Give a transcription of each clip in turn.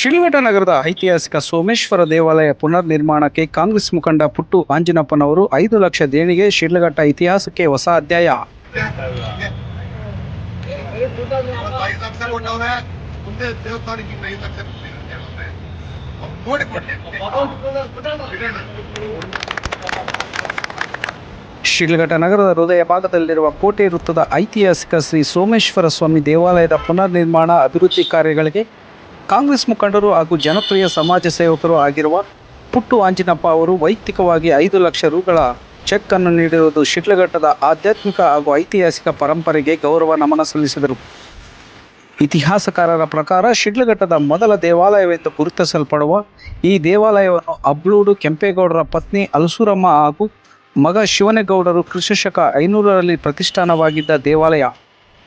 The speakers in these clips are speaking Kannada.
ಶಿಲ್ಘಟ್ಟ ನಗರದ ಐತಿಹಾಸಿಕ ಸೋಮೇಶ್ವರ ದೇವಾಲಯ ಪುನರ್ ನಿರ್ಮಾಣಕ್ಕೆ ಕಾಂಗ್ರೆಸ್ ಮುಖಂಡ ಪುಟ್ಟು ಆಂಜನಪ್ಪನವರು ಐದು ಲಕ್ಷ ದೇಣಿಗೆ ಶಿಡ್ಲಘಟ್ಟ ಇತಿಹಾಸಕ್ಕೆ ಹೊಸ ಅಧ್ಯಾಯ. ಶಿಡ್ಲಘಟ್ಟ ನಗರದ ಹೃದಯ ಭಾಗದಲ್ಲಿರುವ ಕೋಟೆ ವೃತ್ತದ ಐತಿಹಾಸಿಕ ಶ್ರೀ ಸೋಮೇಶ್ವರ ಸ್ವಾಮಿ ದೇವಾಲಯದ ಪುನರ್ ನಿರ್ಮಾಣ ಅಭಿವೃದ್ಧಿ ಕಾರ್ಯಗಳಿಗೆ ಕಾಂಗ್ರೆಸ್ ಮುಖಂಡರು ಹಾಗೂ ಜನಪ್ರಿಯ ಸಮಾಜ ಸೇವಕರು ಆಗಿರುವ ಪುಟ್ಟು ಆಂಜಿನಪ್ಪ ಅವರು ವೈಯಕ್ತಿಕವಾಗಿ ಐದು ಲಕ್ಷ ರುಗಳ ಚೆಕ್ ಅನ್ನು ನೀಡಿರುವುದು ಶಿಡ್ಲಘಟ್ಟದ ಆಧ್ಯಾತ್ಮಿಕ ಹಾಗೂ ಐತಿಹಾಸಿಕ ಪರಂಪರೆಗೆ ಗೌರವ ನಮನ ಸಲ್ಲಿಸಿದರು. ಇತಿಹಾಸಕಾರರ ಪ್ರಕಾರ ಶಿಡ್ಲಘಟ್ಟದ ಮೊದಲ ದೇವಾಲಯವೆಂದು ಗುರುತಿಸಲ್ಪಡುವ ಈ ದೇವಾಲಯವನ್ನು ಅಬ್ಲೂಡು ಕೆಂಪೇಗೌಡರ ಪತ್ನಿ ಅಲಸೂರಮ್ಮ ಹಾಗೂ ಮಗ ಶಿವನೇಗೌಡರು ಕ್ರಿಸ್ತಶಕ ಐನೂರರಲ್ಲಿ ಪ್ರತಿಷ್ಠಾನವಾಗಿದ್ದ ದೇವಾಲಯ.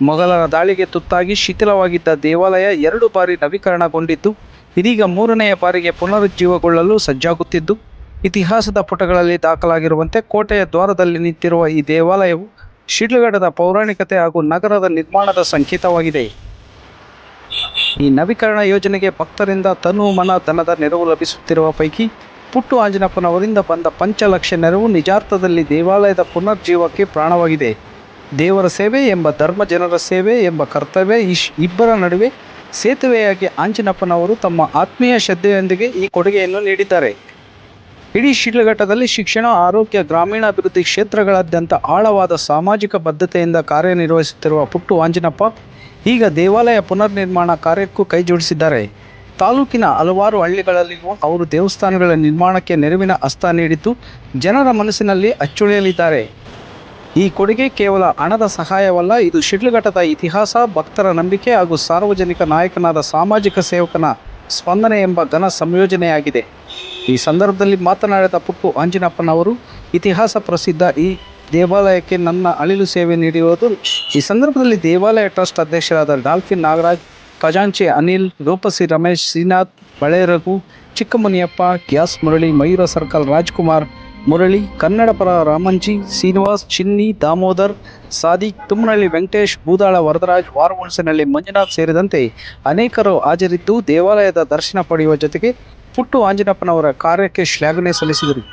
ಮೊಘಲರ ದಾಳಿಗೆ ತುತ್ತಾಗಿ ಶಿಥಿಲವಾಗಿದ್ದ ದೇವಾಲಯ ಎರಡು ಬಾರಿ ನವೀಕರಣಗೊಂಡಿದ್ದು, ಇದೀಗ ಮೂರನೆಯ ಬಾರಿಗೆ ಪುನರುಜ್ಜೀವಗೊಳ್ಳಲು ಸಜ್ಜಾಗುತ್ತಿದ್ದು, ಇತಿಹಾಸದ ಪುಟಗಳಲ್ಲಿ ದಾಖಲಾಗಿರುವಂತೆ ಕೋಟೆಯ ದ್ವಾರದಲ್ಲಿ ನಿಂತಿರುವ ಈ ದೇವಾಲಯವು ಶಿಡ್ಲಘಟ್ಟದ ಪೌರಾಣಿಕತೆ ಹಾಗೂ ನಗರದ ನಿರ್ಮಾಣದ ಸಂಕೇತವಾಗಿದೆ. ಈ ನವೀಕರಣ ಯೋಜನೆಗೆ ಭಕ್ತರಿಂದ ತನು ಮನ ಧನದ ನೆರವು ಲಭಿಸುತ್ತಿರುವ ಪೈಕಿ, ಪುಟ್ಟು ಆಂಜನಪ್ಪನವರಿಂದ ಬಂದ ಪಂಚಲಕ್ಷ ನೆರವು ನಿಜಾರ್ಥದಲ್ಲಿ ದೇವಾಲಯದ ಪುನರ್ಜೀವಕ್ಕೆ ಪ್ರಾಣವಾಗಿದೆ. ದೇವರ ಸೇವೆ ಎಂಬ ಧರ್ಮ ಜನರ ಸೇವೆ ಎಂಬ ಕರ್ತವ್ಯ ಇಶ್ ಇಬ್ಬರ ನಡುವೆ ಸೇತುವೆಯಾಗಿ ಆಂಜನಪ್ಪನವರು ತಮ್ಮ ಆತ್ಮೀಯ ಶ್ರದ್ಧೆಯೊಂದಿಗೆ ಈ ಕೊಡುಗೆಯನ್ನು ನೀಡಿದ್ದಾರೆ. ಇಡೀ ಶಿಡ್ಲಘಟ್ಟದಲ್ಲಿ ಶಿಕ್ಷಣ, ಆರೋಗ್ಯ, ಗ್ರಾಮೀಣಾಭಿವೃದ್ಧಿ ಕ್ಷೇತ್ರಗಳಾದ್ಯಂತ ಆಳವಾದ ಸಾಮಾಜಿಕ ಬದ್ಧತೆಯಿಂದ ಕಾರ್ಯನಿರ್ವಹಿಸುತ್ತಿರುವ ಪುಟ್ಟು ಆಂಜನಪ್ಪ ಈಗ ದೇವಾಲಯ ಪುನರ್ ನಿರ್ಮಾಣ ಕಾರ್ಯಕ್ಕೂ ಕೈಜೋಡಿಸಿದ್ದಾರೆ. ತಾಲೂಕಿನ ಹಲವಾರು ಹಳ್ಳಿಗಳಲ್ಲಿಯೂ ಅವರು ದೇವಸ್ಥಾನಗಳ ನಿರ್ಮಾಣಕ್ಕೆ ನೆರವಿನ ಹಸ್ತ ನೀಡಿದ್ದು ಜನರ ಮನಸ್ಸಿನಲ್ಲಿ ಅಚ್ಚುಳಿಯಲಿದ್ದಾರೆ. ಈ ಕೊಡುಗೆ ಕೇವಲ ಹಣದ ಸಹಾಯವಲ್ಲ, ಇದು ಶಿಡ್ಲಘಟ್ಟದ ಇತಿಹಾಸ, ಭಕ್ತರ ನಂಬಿಕೆ ಹಾಗೂ ಸಾರ್ವಜನಿಕ ನಾಯಕನಾದ ಸಾಮಾಜಿಕ ಸೇವಕನ ಸ್ಪಂದನೆ ಎಂಬ ಘನ ಸಂಯೋಜನೆಯಾಗಿದೆ. ಈ ಸಂದರ್ಭದಲ್ಲಿ ಮಾತನಾಡಿದ ಪುಟ್ಟು ಆಂಜಿನಪ್ಪನವರು ಇತಿಹಾಸ ಪ್ರಸಿದ್ಧ ಈ ದೇವಾಲಯಕ್ಕೆ ನನ್ನ ಅಳಿಲು ಸೇವೆ ನೀಡಿರುವುದು. ಈ ಸಂದರ್ಭದಲ್ಲಿ ದೇವಾಲಯ ಟ್ರಸ್ಟ್ ಅಧ್ಯಕ್ಷರಾದ ಡಾಲ್ಫಿನ್ ನಾಗರಾಜ್, ಖಜಾಂಚಿ ಅನಿಲ್ ರೂಪಸಿ ರಮೇಶ್ ಶ್ರೀನಾಥ್, ಬಳೆರಘು, ಚಿಕ್ಕಮುನಿಯಪ್ಪ, ಗ್ಯಾಸ್ ಮುರಳಿ, ಮಯೂರ ಸರ್ಕಲ್, ರಾಜ್ಕುಮಾರ್ ಮುರಳಿ, ಕನ್ನಡಪರ ರಾಮಂಜಿ, ಶ್ರೀನಿವಾಸ್, ಚಿನ್ನಿ, ದಾಮೋದರ್, ಸಾದಿಕ್ ತುಮ್ಮನಹಳ್ಳಿ ವೆಂಕಟೇಶ್, ಭೂದಾಳ, ವರದರಾಜ್ ವಾರಹುಣಸಿನಲ್ಲಿ ಮಂಜುನಾಥ್ ಸೇರಿದಂತೆ ಅನೇಕರು ಹಾಜರಿದ್ದು ದೇವಾಲಯದ ದರ್ಶನ ಪಡೆಯುವ ಜೊತೆಗೆ ಪುಟ್ಟು ಆಂಜನಪ್ಪನವರ ಕಾರ್ಯಕ್ಕೆ ಶ್ಲಾಘನೆ ಸಲ್ಲಿಸಿದರು.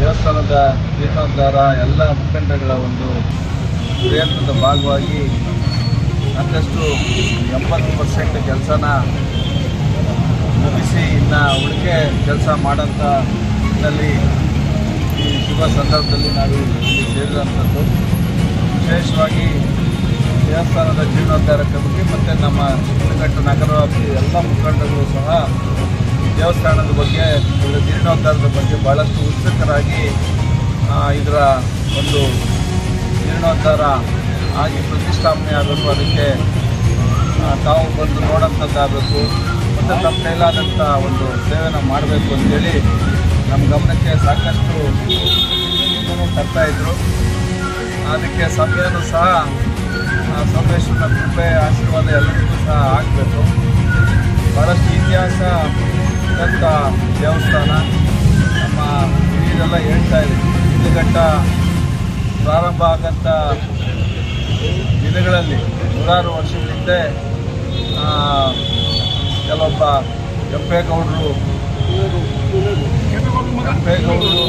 ದೇವಸ್ಥಾನದ ಜೀರ್ಣೋದ್ಧಾರ ಎಲ್ಲ ಮುಖಂಡಗಳ ಒಂದು ಪ್ರಯತ್ನದ ಭಾಗವಾಗಿ ಸಾಕಷ್ಟು ಎಂಬತ್ತು ಪರ್ಸೆಂಟ್ ಕೆಲಸನ ಮುಗಿಸಿ ಇನ್ನು ಉಳಿಕೆ ಕೆಲಸ ಮಾಡೋಂಥ ಈ ಶುಭ ಸಂದರ್ಭದಲ್ಲಿ ನಾವು ಇಲ್ಲಿ ಸೇರಿದಂಥದ್ದು. ವಿಶೇಷವಾಗಿ ದೇವಸ್ಥಾನದ ಜೀರ್ಣೋದ್ಧಾರ ಕಮಿಟಿ ಮತ್ತು ನಮ್ಮ ಶಿಡ್ಲಘಟ್ಟ ನಗರ ಎಲ್ಲ ಮುಖಂಡರು ಸಹ ದೇವಸ್ಥಾನದ ಬಗ್ಗೆ ಇದರ ಜೀರ್ಣೋದ್ಧಾರದ ಬಗ್ಗೆ ಭಾಳಷ್ಟು ಉತ್ಸುಕರಾಗಿ ಇದರ ಒಂದು ಜೀರ್ಣೋದ್ಧಾರ ಆಗಿ ಪ್ರತಿಷ್ಠಾಪನೆ ಆಗಬೇಕು ಅದಕ್ಕೆ ತಾವು ಬಂದು ನೋಡೋಂಥದ್ದಾಗಬೇಕು, ಮತ್ತು ತಮ್ಮ ಕೈಲಾದಂಥ ಒಂದು ಸೇವೆನ ಮಾಡಬೇಕು ಅಂತೇಳಿ ನಮ್ಮ ಗಮನಕ್ಕೆ ಸಾಕಷ್ಟು ತರ್ತಾಯಿದ್ರು ಅದಕ್ಕೆ ಸಮಯನೂ ಸಹ ಸೋಮೇಶ್ವರನ ಕೃಪೆ ಆಶೀರ್ವಾದ ಎಲ್ಲರಿಗೂ ಸಹ ಆಗಬೇಕು. ಭಾಳಷ್ಟು ಇತಿಹಾಸ ಇದ್ದಂಥ ದೇವಸ್ಥಾನ ನಮ್ಮ ಹಿರಿಯರೆಲ್ಲ ಹೇಳ್ತಾ ಇದೆ ಹಿಂದುಗಟ್ಟ ಪ್ರಾರಂಭ ಆಗಂಥ ದಿನಗಳಲ್ಲಿ ನೂರಾರು ಆ, ಕೆಲವೊಬ್ಬ ಕೆಂಪೇಗೌಡರು ಕೆಂಪೇಗೌಡರು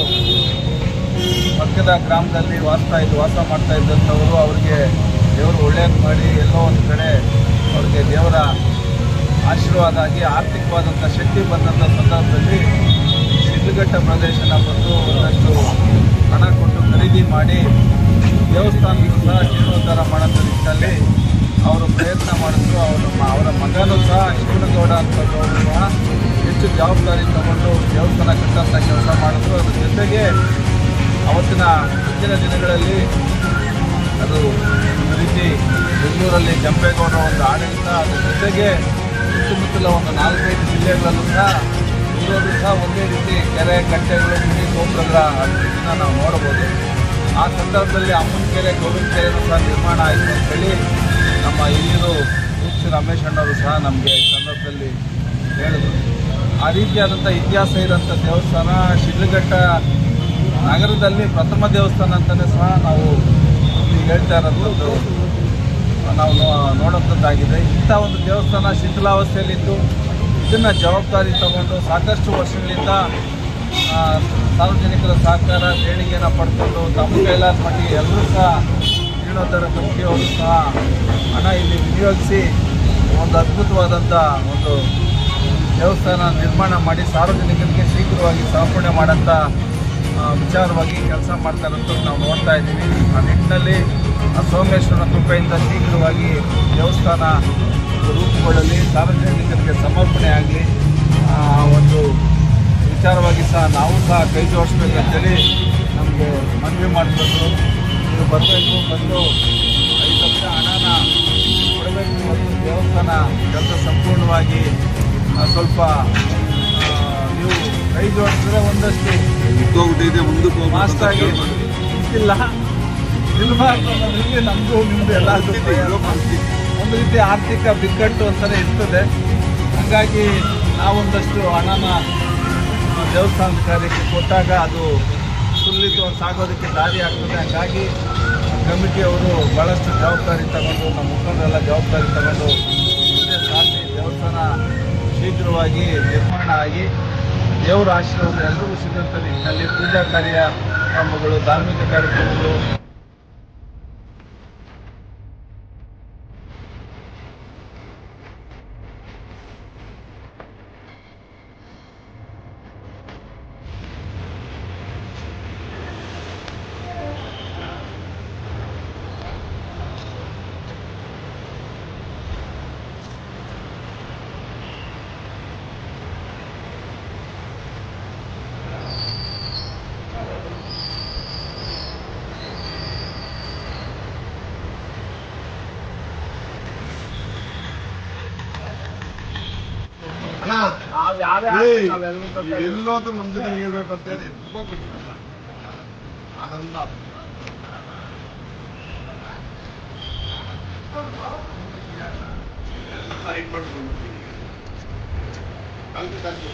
ಪಕ್ಕದ ಗ್ರಾಮದಲ್ಲಿ ವಾಸ್ತಾ ಇದ್ದು, ವಾಸ ಮಾಡ್ತಾ ಇದ್ದಂಥವರು ಅವ್ರಿಗೆ ದೇವರು ಒಳ್ಳೇದು ಮಾಡಿ ಎಲ್ಲೋ ಒಂದು ಕಡೆ ಅವ್ರಿಗೆ ದೇವರ ಆಶೀರ್ವಾದ ಆಗಿ ಆರ್ಥಿಕವಾದಂಥ ಶಕ್ತಿ ಬಂದಂಥ ಸಂದರ್ಭದಲ್ಲಿ ಸಿದ್ಧಗಟ್ಟ ಪ್ರದೇಶನ ಬಂದು ಒಂದಷ್ಟು ಹಣ ಕೊಟ್ಟು ಖರೀದಿ ಮಾಡಿ ದೇವಸ್ಥಾನಕ್ಕೂ ಸಹ ಜೀರ್ಣೋದ್ಧಾರ ಮಾಡೋಂಥ ನಿಟ್ಟಿನಲ್ಲಿ ಅವರು ಪ್ರಯತ್ನ ಮಾಡಿದ್ರು. ಅವರು ಅವರ ಮಗನೂ ಸಹ ಶಿವನಗೌಡ ಅಂತವರು ಸಹ ಹೆಚ್ಚು ಜವಾಬ್ದಾರಿ ತಗೊಂಡು ದೇವಸ್ಥಾನ ಕಟ್ಟಂಥ ಕೆಲಸ ಮಾಡಿದ್ರು. ಅದ್ರ ಜೊತೆಗೆ ಅವತ್ತಿನ ಹೆಚ್ಚಿನ ದಿನಗಳಲ್ಲಿ ಅದು ಒಂದು ರೀತಿ ಬೆಂಗಳೂರಲ್ಲಿ ಕೆಂಪೇಗೌಡರ ಒಂದು ಆಡಳಿತ, ಅದ್ರ ಜೊತೆಗೆ ಸುತ್ತಮುತ್ತಲ ಒಂದು ನಾಲ್ಕೈದು ಜಿಲ್ಲೆಗಳಲ್ಲೂ ಸಹ ಇರೋದು ಸಹ ಒಂದೇ ರೀತಿ ಕೆರೆ ಕಟ್ಟೆಗಳು ಗುಡಿ ಗೋಪುರಗಳ ಅಭಿವೃದ್ಧಿನ ನಾವು ನೋಡ್ಬೋದು ಆ ಸಂದರ್ಭದಲ್ಲಿ ಅಮ್ಮನ ಅಮ್ಮನಕೆರೆ ಕೆರೆನೂ ಸಹ ನಿರ್ಮಾಣ ಆಯಿತು ಅಂತೇಳಿ ನಮ್ಮ ಹಿರಿಯರು ಮುಖ್ಯ ರಮೇಶ್ ಅಣ್ಣವರು ಸಹ ನಮಗೆ ಈ ಸಂದರ್ಭದಲ್ಲಿ ಹೇಳಿದರು. ಆ ರೀತಿಯಾದಂಥ ಇತಿಹಾಸ ಇರೋಂಥ ದೇವಸ್ಥಾನ, ಶಿಡ್ಲಘಟ್ಟ ನಗರದಲ್ಲಿ ಪ್ರಥಮ ದೇವಸ್ಥಾನ ಅಂತಲೇ ಸಹ ನಾವು ಹೇಳ್ತಾ ಇರೋದು. ನಾವು ನೋಡೋಂಥದ್ದಾಗಿದೆ. ಇಂಥ ಒಂದು ದೇವಸ್ಥಾನ ಶಿಥಿಲಾವಸ್ಥೆಯಲ್ಲಿದ್ದು ಇದನ್ನು ಜವಾಬ್ದಾರಿ ತಗೊಂಡು ಸಾಕಷ್ಟು ವರ್ಷಗಳಿಂದ ಸಾರ್ವಜನಿಕರ ಸಹಕಾರ, ದೇಣಿಗೆಯನ್ನು ಪಡ್ಕೊಂಡು ತಮ್ಮ ಕೈಲಾದ ಮಟ್ಟಿಗೆ ಎಲ್ಲರೂ ಸಹ ಜೀರ್ಣೋದ್ಧಾರ ಸಮಿತಿಯವರು ಸಹ ಹಣ ಇಲ್ಲಿ ವಿನಿಯೋಗಿಸಿ ಒಂದು ಅದ್ಭುತವಾದಂಥ ಒಂದು ದೇವಸ್ಥಾನ ನಿರ್ಮಾಣ ಮಾಡಿ ಸಾರ್ವಜನಿಕರಿಗೆ ಶೀಘ್ರವಾಗಿ ಸಮರ್ಪಣೆ ಮಾಡೋಂಥ ವಿಚಾರವಾಗಿ ಕೆಲಸ ಮಾಡ್ತಾ ಇರೋದು ನಾವು ನೋಡ್ತಾ ಇದ್ದೀವಿ. ಆ ನಿಟ್ಟಿನಲ್ಲಿ ಸೋಮೇಶ್ವರನ ಕೃಪೆಯಿಂದ ಶೀಘ್ರವಾಗಿ ದೇವಸ್ಥಾನ ರೂಪುಗೊಳ್ಳಲಿ, ಸಾರ್ವಜನಿಕರಿಗೆ ಸಮರ್ಪಣೆ ಆಗಲಿ. ಒಂದು ವಿಚಾರವಾಗಿ ಸಹ ನಾವು ಸಹ ಕೈ ಜೋಡಿಸ್ಬೇಕಂತೇಳಿ ನಮಗೆ ಮನವಿ ಮಾಡಿಕೊಂಡು ನೀವು ಬರಬೇಕು, ಬಂದು ಐದು ಲಕ್ಷ ಹಣನ ಒಂದಷ್ಟು ಹೋಗ್ಬಿಟ್ಟಿದೆ ಮುಂದಕ್ಕೆ ಮಾಸ್ತಾಗಿ ಇಲ್ಲ. ನಿಲ್ಬಾರ್ದು ಅನ್ನೋದ್ರಲ್ಲಿ ನಮಗೂ ನಿಮ್ಮದು ಎಲ್ಲ ಒಂದು ರೀತಿ ಆರ್ಥಿಕ ಬಿಕ್ಕಟ್ಟು ಅಂತಲೇ ಇರ್ತದೆ. ಹಾಗಾಗಿ ನಾವೊಂದಷ್ಟು ಹಣನ ದೇವಸ್ಥಾನ ದೇವಸ್ಥಾನದ ಕಾರ್ಯಕ್ಕೆ ಕೊಟ್ಟಾಗ ಅದು ಸುಲಿತು ಸಾಗೋದಕ್ಕೆ ದಾರಿ ಆಗ್ತದೆ. ಹಾಗಾಗಿ ಕಮಿಟಿಯವರು ಭಾಳಷ್ಟು ಜವಾಬ್ದಾರಿ ತಗೊಂಡು ನಮ್ಮ ಮುಖಂಡರೆಲ್ಲ ಜವಾಬ್ದಾರಿ ತಗೊಂಡು ಮುಂದೆ ಸಾಗಿ ದೇವಸ್ಥಾನ ಶೀಘ್ರವಾಗಿ ನಿರ್ಮಾಣ ಆಗಿ ದೇವರ ಆಶೀರ್ವಾದ ಎಲ್ಲರಿಗೂ ಸಿಗುವಂಥ ನಿಟ್ಟಿನಲ್ಲಿ ಪೂಜಾ ಕಾರ್ಯಕ್ರಮಗಳು ಧಾರ್ಮಿಕ ಕಾರ್ಯಕ್ರಮಗಳು. ಎಲ್ಲೋದು ನಮ್ಮ ಜೊತೆ ನೀಡಬೇಕು ಅಂತ ಹೇಳಿ ತುಂಬಾ ಖುಷಿ ಆನಂದ ಸೈಡ್ ಮಾಡ್ಕೊಂಡು ಥ್ಯಾಂಕ್ ಯು ಥ್ಯಾಂಕ್ ಯು